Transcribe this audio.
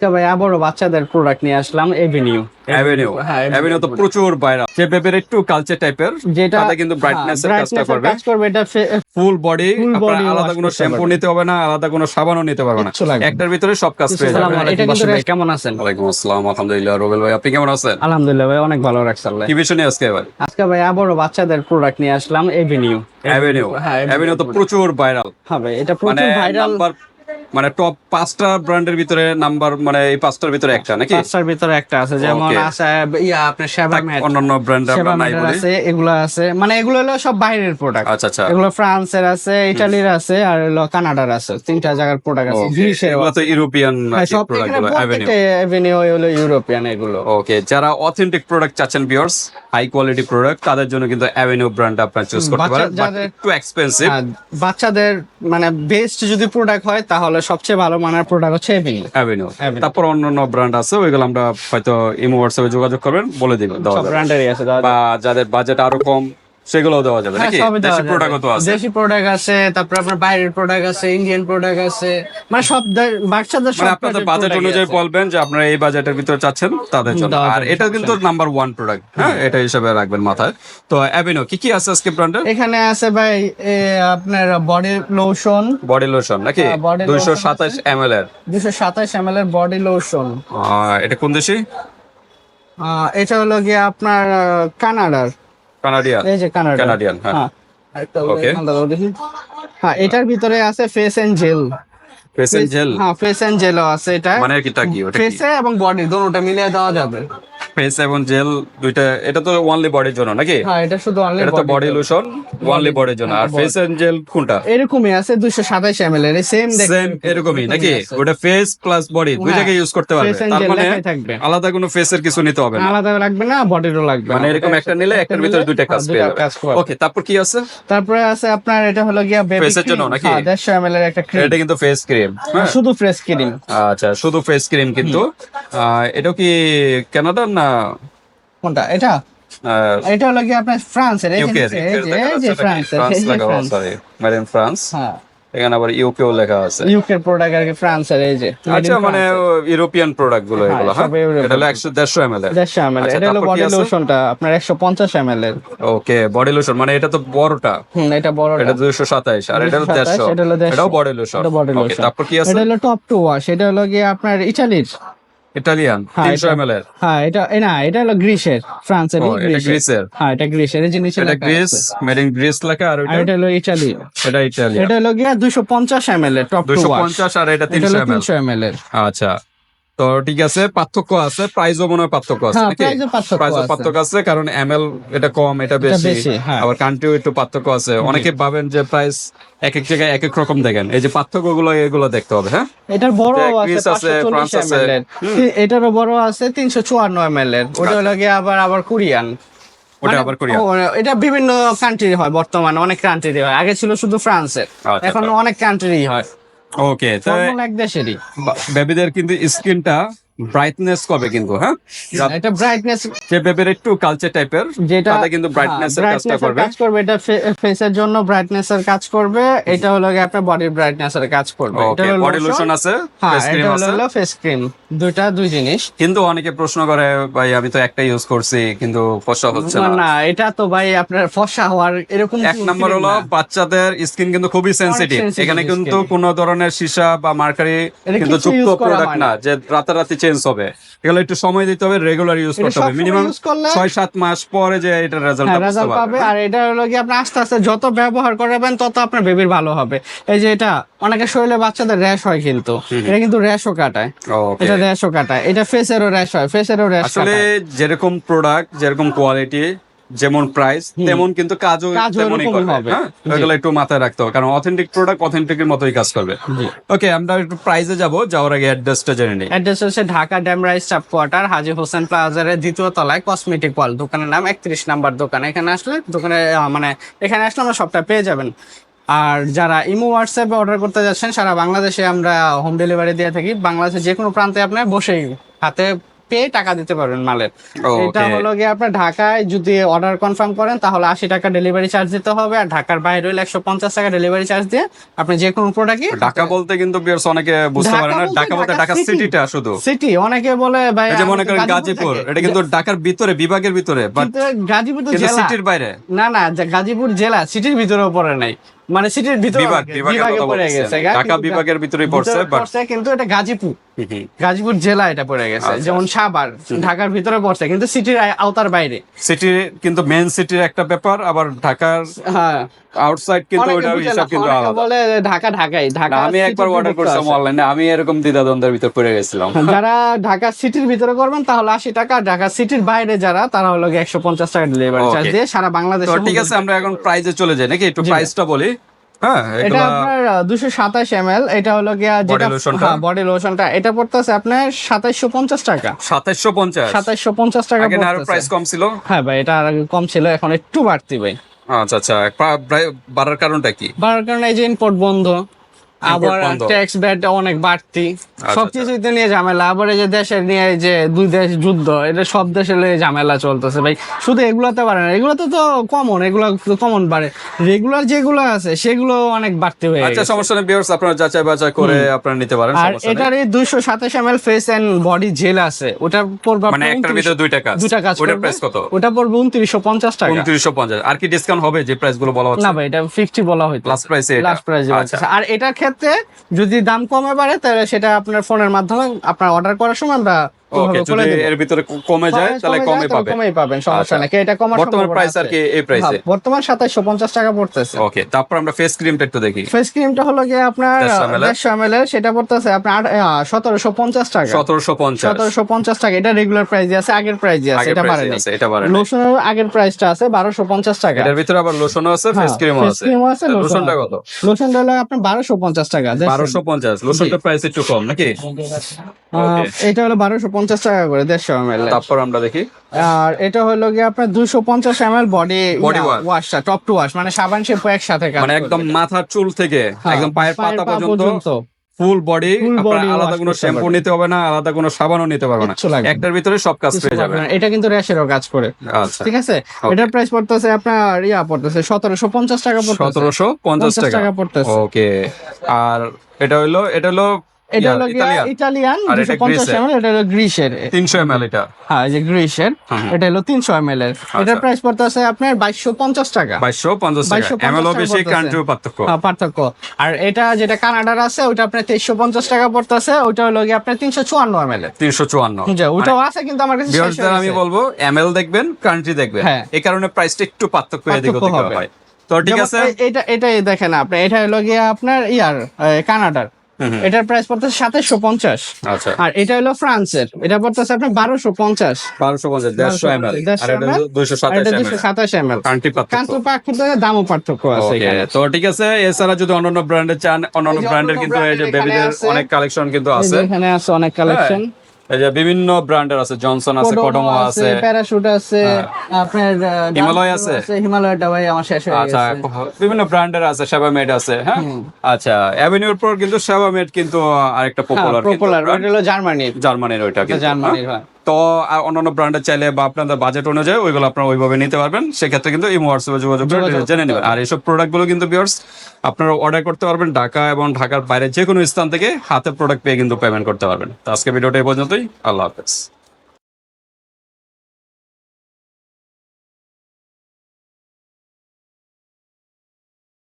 আজকে ভাই আবারও বাচ্চাদের প্রোডাক্ট নিয়ে আসলাম এভিনিউ অ্যাভিনিউ হ্যাঁ, অ্যাভিনিউ তো প্রচুর ভাইরাল যে পেপের একটু কালচার টাইপের যেটা কিন্তু ব্রাইটনেস এর হ্যাঁ, কাজটা করবে। কাজ করবে এটা ফুল বডি body আলাদা কোনো শ্যাম্পু নিতে হবে না আলাদা কোনো সাবানও নিতে পারবে না। একটার ভিতরে সব কাজ পেয়ে যাবে আসসালামু আলাইকুম, এটা কিন্তু ভাই কেমন আছেন? ওয়ালাইকুম আসসালাম আলহামদুলিল্লাহ রোবেল ভাই আপনি কেমন আছেন? আলহামদুলিল্লাহ ভাই অনেক ভালো রাখছে আল্লাহ। কি বিষয় নিয়ে আজকে ভাই? আজকে ভাই আবারও বাচ্চাদের প্রোডাক্ট নিয়ে আসলাম এভিনিউ অ্যাভিনিউ হ্যাঁ, অ্যাভিনিউ তো প্রচুর ভাইরাল হবে এটা মানে প্রচুর ভাইরাল নাম্বার মানে টপ পাঁচটা ব্র্যান্ডের ভিতরে নাম্বার মানে এই পাঁচটার ভিতরে একটা নাকি? পাঁচটার ভিতরে একটা আছে যেমন আছে ইয়া আপনার সেবা ম্যাট অন্যান্য ব্র্যান্ড আমরা নাই বলি। আছে এগুলো আছে। মানে এগুলো হলো সব বাইরের প্রোডাক্ট আচ্ছা আচ্ছা। এগুলো ফ্রান্সের আছে ইটালির আছে আর হলো কানাডার আছে। তিনটা জায়গার প্রোডাক্ট আছে গ্রিসের এগুলো তো ইউরোপিয়ান হ্যাঁ, প্রোডাক্ট এভিনিউ হলো ইউরোপিয়ান এগুলো। ওকে যারা অথেন্টিক প্রোডাক্ট চাচ্ছেন বিয়ার্স হাই কোয়ালিটি প্রোডাক্ট তাদের জন্য কিন্তু অ্যাভিনিউ ব্র্যান্ড আপনারা চুজ করতে পারেন বাট যাদের- একটু এক্সপেন্সিভ বাচ্চাদের মানে বেস্ট যদি প্রোডাক্ট হয় তাহলে সবচেয়ে ভালো মানের প্রোডাক্ট হচ্ছে এভিনিউ এভিনিউ তারপর অন্যান্য ব্র্যান্ড আছে ওইগুলো আমরা হয়তো ইমো হোয়াটসঅ্যাপে যোগাযোগ করবেন বলে দিব ব্র্যান্ডেরই আছে বা যাদের বাজেট আরও কম সেগুলোও দেওয়া যাবে হ্যাঁ, নাকি? দেশি তো আছে। দেশি প্রোডাক্ট আছে তারপর আপনার বাইরের প্রোডাক্ট আছে ইন্ডিয়ান প্রোডাক্ট আছে মানে সব বাচ্চাদের সব মানে আপনাদের বাজেট অনুযায়ী বলবেন যে আপনারা এই বাজেটের ভিতরে চাচ্ছেন তাদের জন্য। আর এটা কিন্তু নাম্বার ওয়ান প্রোডাক্ট হ্যাঁ? এটা হিসাবে রাখবেন মাথায়। তো অ্যাভিনিউ কি কি আছে আজকে ব্র্যান্ডের এখানে আছে ভাই আপনার বডি লোশন বডি লোশন নাকি? হ্যাঁ, body দুইশো lotion সাতাশ এর। দুশো সাতাশ এর বডি লোশন এটা কোন দেশি? এটা হলো গিয়ে আপনার কানাডার। কানাডিয়ান? এই যে কানাডিয়ান হ্যাঁ। হ্যাঁ হ্যাঁ এটার ভিতরে আছে face and gel patient gel হ্যাঁ ফেস এন্ড জেলও আছে এটা। মানে কিটা কি? ওটা কি? ফেসে এবং বডি দুটোটা মিলিয়ে দেওয়া যাবে। ফেস এবং জেল দুইটা এটা তো ওনলি বডির জন্য নাকি? হ্যাঁ এটা শুধু অনলি এটা তো বডি লোশন ওনলি বডির জন্য। আর ফেস এন্ড জেল কোনটা? এরকমই আছে দুশো সাতাশ এম এর সেম সেম এরকমই নাকি? ওটা ফেস প্লাস বডি দুই হ্যাঁ। ইউজ করতে পারবে। তার মানে। আলাদা কোনো ফেসের কিছু নিতে হবে না। আলাদা লাগবে না বডিরও লাগবে। মানে এরকম একটা নিলে একটার ভিতরে দুইটা কাজ হ্যাঁ, পেয়ে যাবে। ওকে তারপর কি আছে? তারপরে আছে আপনার এটা হলো গিয়া বেবি এর জন্য নাকি? দেড়শো এম এর একটা ক্রিম এটা কিন্তু ফেস ক্রিম শুধু ফ্রেশ ক্রিম আচ্ছা শুধু ফেস ক্রিম কিন্তু। এটা কি কানাডার না? কোনটা? এটা? এটা হলো গিয়ে আপনার ফ্রান্সের এই যে ইউকে নিচে, এই যে France sorry made in France হ্যাঁ। এখানে আবার ইউকেও লেখা আছে। ইউকে প্রোডাক্ট আর কি ফ্রান্সের এই যে আচ্ছা মানে ইউরোপিয়ান প্রোডাক্টগুলো হ্যাঁ, এগুলো হ্যাঁ? এটা হলো একশো দেড়শো এম এল এর। এম আচ্ছা, এটা হলো বডি লোশনটা আপনার একশো পঞ্চাশ এম এর। ওকে বডি লোশন মানে এটা তো বড়টা। হুম এটা বড় এটা দুশো সাতাইশ আর এটা হলো 227, দেড়শো। এটা হলো 150 এটাও বডি লোশন এটা বডি ওকে লোশন তারপর কি আছে? এটা হলো টপ টু ওয়াশ এটা হলো গিয়ে আপনার ইটালির ইটালিয়ান হ্যাঁ, ml এর। হ্যাঁ এটা না এটা হলো গ্রিসের ফ্রান্সের গ্রিসের। হ্যাঁ এটা গ্রিসের এই জিনিস এটা গ্রিস মেড ইন গ্রিস লেখা আর এটা হলো ইটালি এটা ইটালিয়ান এটা হলো গিয়ে দুশো পঞ্চাশ এম এর টপ টু দুশো ওয়াশ পঞ্চাশ আর এটা এটা তিনশো হলো এম এল তিনশো এম এল এর। আচ্ছা। তো ঠিক আছে পার্থক্য আছে প্রাইসও মনে হয় পার্থক্য আছে হ্যাঁ, নাকি? price পার্থক্য আছে। কারণ এমএল এটা কম এটা বেশি। হ্যাঁ। আবার কান্ট্রিও একটু পার্থক্য আছে। অনেকে ভাবেন যে প্রাইস এক এক জায়গায় এক এক রকম দেখেন। এই যে পার্থক্যগুলো এগুলো দেখতে হবে হ্যাঁ? এটার বড় আছে ফ্রান্স আছে। এটারও বড় আছে তিনশো চুয়ান্ন এম এল এর। ওটা হলো গিয়ে আবার আবার কোরিয়ান ওটা মানে- আবার কোরিয়ান এটা বিভিন্ন কান্ট্রি হয় বর্তমানে অনেক কান্ট্রি হয়। আগে ছিল শুধু ফ্রান্সের আচ্ছা, এখন অনেক কান্ট্রি হয়। ওকে এক দেশেরই। বেবিদের কিন্তু স্কিনটা ব্রাইটনেস করবে কিন্তু হ্যাঁ? এটা ব্রাইটনেস যে বেবির একটু কালচার টাইপের যেটা কিন্তু ব্রাইটনেস এর কাজটা করবে। কাজ করবে এটা ফেসের জন্য ব্রাইটনেস এর কাজ করবে এটা হলো গিয়ে আপনার বডির ব্রাইটনেস এর কাজ করবে। এটা হলো বডি লোশন আছে হ্যাঁ ফেস ক্রিম এটা আছে। হলো ফেস ক্রিম দুইটা দুই জিনিস। কিন্তু অনেকে প্রশ্ন করে ভাই আমি তো একটা ইউজ করছি কিন্তু ফসা হচ্ছে না। না এটা তো ভাই আপনার ফসা হওয়ার এরকম এক নাম্বার হলো বাচ্চাদের স্কিন কিন্তু খুবই সেনসিটিভ এখানে কিন্তু কোনো ধরনের সীসা বা মার্কারি কিন্তু যুক্ত করা প্রোডাক্ট না না। যে রাতারাতি চেঞ্জ হবে। এগুলো একটু সময় দিতে হবে রেগুলার ইউজ করতে হবে। মিনিমাম ছয় সাত মাস পরে যে এটা রেজাল্ট হ্যাঁ রেজাল্ট পাবে। আর এটা হলো কি আপনি আস্তে আস্তে যত ব্যবহার করবেন তত আপনার বেবির ভালো হবে। এই যে এটা অনেকের শরীরে বাচ্চাদের র্যাশ হয় কিন্তু। এটা কিন্তু র্যাশও কাটায়। এটা র্যাশও কাটায়। এটা ফেসেরও র্যাশ হয় ফেসেরও র্যাশ আসলে যেরকম প্রোডাক্ট যেরকম কোয়ালিটি যেমন প্রাইস তেমন কিন্তু কাজও তেমনই করবে। হবে। হ্যাঁ? একটু মাথায় রাখতে হবে কারণ অথেন্টিক প্রোডাক্ট অথেন্টিকের মতোই কাজ করবে। ওকে আমরা একটু প্রাইসে যাব যাওয়ার আগে অ্যাড্রেসটা জেনে নিই। অ্যাড্রেস হচ্ছে ঢাকা ড্যামরাইজ স্টাফ কোয়ার্টার হাজি হোসেন প্লাজারের দ্বিতীয় তলায় কসমেটিক ওয়াল দোকানের নাম একত্রিশ নাম্বার দোকান। এখানে আসলে দোকানে মানে এখানে আসলে আমরা সবটা পেয়ে যাবেন। আর যারা ইমো হোয়াটসঅ্যাপে অর্ডার করতে যাচ্ছেন সারা বাংলাদেশে আমরা হোম ডেলিভারি দিয়ে থাকি। বাংলাদেশের যে কোনো প্রান্তে আপনার বসেই হাতে পেয়ে টাকা দিতে পারবেন মালের। এটা হলো গিয়ে আপনার ঢাকায় যদি অর্ডার কনফার্ম করেন তাহলে আশি টাকা ডেলিভারি চার্জ দিতে হবে আর ঢাকার বাইরে হলে একশো পঞ্চাশ টাকা ডেলিভারি চার্জ দিয়ে আপনি যে কোনো প্রোডাক্টই ঢাকা বলতে কিন্তু বিয়ার্স অনেকে বুঝতে পারে না। ঢাকা বলতে ঢাকা সিটিটা শুধু। সিটি অনেকে বলে ভাই যে মনে করেন গাজীপুর এটা কিন্তু ঢাকার ভিতরে বিভাগের ভিতরে বাট গাজীপুর তো জেলা। সিটির বাইরে। না না গাজীপুর জেলা সিটির ভিতরেও পড়ে নাই। মানে সিটির ভিতরে বিভাগ পড়ে গেছে ঢাকা বিভাগের ভিতরেই ভিতরে পড়ছে পড়ছে কিন্তু এটা গাজীপুর। গাজীপুর জেলা এটা পড়ে গেছে আচ্ছা, যেমন সাভার ঢাকার ভিতরে পড়ছে কিন্তু সিটির আওতার বাইরে। সিটির কিন্তু মেন সিটির একটা ব্যাপার আবার ঢাকার হ্যাঁ। আউটসাইড কিন্তু বুঝে হিসাব কিন্তু আলাদা। বলে ঢাকা ঢাকাই ঢাকা আমি একবার অর্ডার ভিতরে করছিলাম অনলাইনে আমি এরকম দ্বিধাদ্বন্দ্বের ভিতর পড়ে গেছিলাম। যারা ঢাকা সিটির ভিতরে করবেন তাহলে আশি টাকা ঢাকা সিটির বাইরে যারা তারা হলো একশো পঞ্চাশ টাকা ডেলিভারি চার্জ দিয়ে সারা বাংলাদেশ ঠিক আছে আমরা এখন প্রাইজে চলে যাই নাকি একটু। প্রাইসটা বলি? হ্যাঁ এটা আপনার দুশো সাতাশ এম এল এটা হলো গিয়া যেটা? বডি লোশনটা এটা পড়তেছে আপনার সাতাইশশো পঞ্চাশ টাকা। সাতাইশশো পঞ্চাশ? সাতাইশশো পঞ্চাশ টাকা। প্রাইস কম ছিল? হ্যাঁ ভাই এটা কম ছিল এখন একটু বাড়তি ভাই। আচ্ছা আচ্ছা বাড়ার কারণটা কি? বাড়ার কারণে এই যে ইম্পোর্ট বন্ধ। আবার ট্যাক্স ব্যাট অনেক বাড়তি। আচ্ছা, সবকিছুই তো নিয়ে ঝামেলা। আবার এই যে দেশের নিয়ে যে দুই দেশ যুদ্ধ এটা সব নিয়ে ঝামেলা চলতেছে ভাই। শুধু এগুলোতে পারে না এগুলোতে তো কমন এগুলো কমন বাড়ে। রেগুলার যেগুলো আছে সেগুলো অনেক বাড়তি হয়ে আচ্ছা সমস্যা নেই ভিউয়ার্স আপনারা যাচাই বাছাই করে আপনারা নিতে পারেন আর এটার এই দুইশো সাতাশ M face and body gel আছে। ওটা পড়বে মানে একটার ভিতরে দুইটা কাজ। দুটা কাজ ওটার করবে। প্রাইস কত? ওটা পড়বে উনত্রিশশো পঞ্চাশ টাকা। উনত্রিশশো পঞ্চাশ। আর কি ডিসকাউন্ট হবে যে প্রাইসগুলো বলা হচ্ছে? না ভাই এটা ফিফটি বলা হয়তো লাস্ট প্রাইসে লাস্ট প্রাইস আচ্ছা। আর এটার ক্ষেত্রে যদি দাম কমে বাড়ে, তাহলে সেটা আপনার ফোনের মাধ্যমে আপনার অর্ডার করার সময় আমরা ওকে যদি এর ভিতরে কমে যায় তাহলে কমে পাবে। কমেই পাবেন সমস্যা আচ্ছা। নাই। এটা কমার বর্তমান প্রাইস আর কি এই প্রাইসে হ্যাঁ, বর্তমান টাকা পড়তেছে। ওকে তারপর আমরা ফেস ক্রিমটা একটু দেখি। ফেস ক্রিমটা হলো গিয়ে আপনার 150 ml দেড়শো এম এর সেটা পড়তেছে আপনার সতেরোশো পঞ্চাশ টাকা। সতেরোশো পঞ্চাশ। সতেরোশো পঞ্চাশ টাকা এটা রেগুলার প্রাইস আছে আগের প্রাইস আছে এটা আছে বাড়ে। লোশনের আগের প্রাইসটা আছে বারোশো পঞ্চাশ টাকা। এটার ভিতরে আবার লোশনও আছে ফেস হ্যাঁ, ক্রিমও আছে। cream ও আছে, লোশনটা কত? লোশনটা হলো আপনার বারোশো পঞ্চাশ টাকা দেখছেন? বারোশো পঞ্চাশ লোশনটা প্রাইস একটু কম নাকি? এটা হলো বারোশো পঞ্চাশ টাকা করে দেড়শো এম এল তারপর আমরা দেখি। আর এটা হলো গিয়ে আপনার দুশো পঞ্চাশ এম এল বডি wash। ওয়াশটা টপ টু ওয়াশ মানে সাবান শ্যাম্পু একসাথে মানে একদম মাথার চুল থেকে হ্যাঁ, একদম পায়ের পাতা পর্যন্ত ফুল বডি আলাদা কোনো শ্যাম্পু নিতে হবে না আলাদা কোনো সাবানও নিতে পারবে না। একটার ভিতরে সব কাজ পেয়ে যাবে। এটা কিন্তু র্যাশেরও কাজ করে। আচ্ছা। ঠিক আছে? এটার প্রাইস পড়তেছে আপনার ইয়া পড়তেছে সতেরোশো পঞ্চাশ টাকা পড়তেছে। সতেরোশো পঞ্চাশ টাকা। টাকা পড়তেছে। ওকে আর এটা হলো এটা হলো এটা হলো ইটালিয়ান এটা হলো গ্রিসের এটা। হ্যাঁ এই যে গ্রিসের হুম, হুম। এটা হলো এর। এটার আচ্ছা। প্রাইস পড়তেছে আপনার টাকা। বাইশশো পঞ্চাশ টাকা। 2250 এম এলও টাকা বেশি কান্ট্রিও পার্থক্য। হ্যাঁ, পার্থক্য। আর এটা যেটা কানাডার আছে ওটা আপনার তেইশশো পঞ্চাশ টাকা পড়তেছে ওটা হলো গিয়ে আপনার ওটাও আছে কিন্তু আমার কাছে শেষ আমি বলব এম এল দেখবেন কান্ট্রি দেখবেন। হ্যাঁ। এই কারণে প্রাইসটা একটু পার্থক্য এদিক ওদিক। হয়। তো ঠিক আছে? এটা এটাই দেখেন আপনি এটা হলো গিয়ে আপনার ইয়ার কানাডার। এটার প্রাইস পড়তেছে সাতাশশো পঞ্চাশ। আচ্ছা। আর এটা হলো ফ্রান্সের। এটা পড়তেছে আপনার বারোশো পঞ্চাশ। বারোশো পঞ্চাশ দেড়শো এম এল 150 আর এটা ml, দুইশো আর সাতাশ এটা এম দুশো সাতাশ এম এল কান্ট্রি পার্থক্য দামও পার্থক্য আছে তো ঠিক আছে এছাড়া যদি অন্যান্য ব্র্যান্ডের চান অন্যান্য ব্র্যান্ডের কিন্তু এই যে বেবিদের অনেক কালেকশন কিন্তু আছে। এখানে আছে অনেক কালেকশন হ্যাঁ, এই যে বিভিন্ন ব্র্যান্ডের আছে জনসন আছে কডমো আছে হ্যাঁ। প্যারাশুট আছে আপনার হিমালয় আছে? হিমালয়টা ভাই আমার শেষ হয়ে আচ্ছা বিভিন্ন ব্র্যান্ডের আছে সেবা মেড আছে হ্যাঁ? আচ্ছা অ্যাভিনিউর পর কিন্তু সেবা মেড কিন্তু আরেকটা পপুলার পপুলার ওটা হলো জার্মানির জার্মানির ওইটা কিন্তু জার্মানির হ্যাঁ? তো আর অন্যান্য ব্র্যান্ডের চাইলে বা আপনাদের বাজেট অনুযায়ী ওইগুলো আপনারা ওইভাবে নিতে পারবেন। সেক্ষেত্রে কিন্তু এই হোয়াটসঅ্যাপে যোগাযোগ করে যোগাযোগ জেনে নেবেন। আর এইসব প্রোডাক্টগুলো কিন্তু বিয়ার্স আপনারা অর্ডার করতে পারবেন ঢাকা এবং ঢাকার বাইরে যে কোনো স্থান থেকে হাতে প্রোডাক্ট পেয়ে কিন্তু পেমেন্ট করতে পারবেন। তো আজকে ভিডিওটা এই পর্যন্তই। আল্লাহ হাফেজ।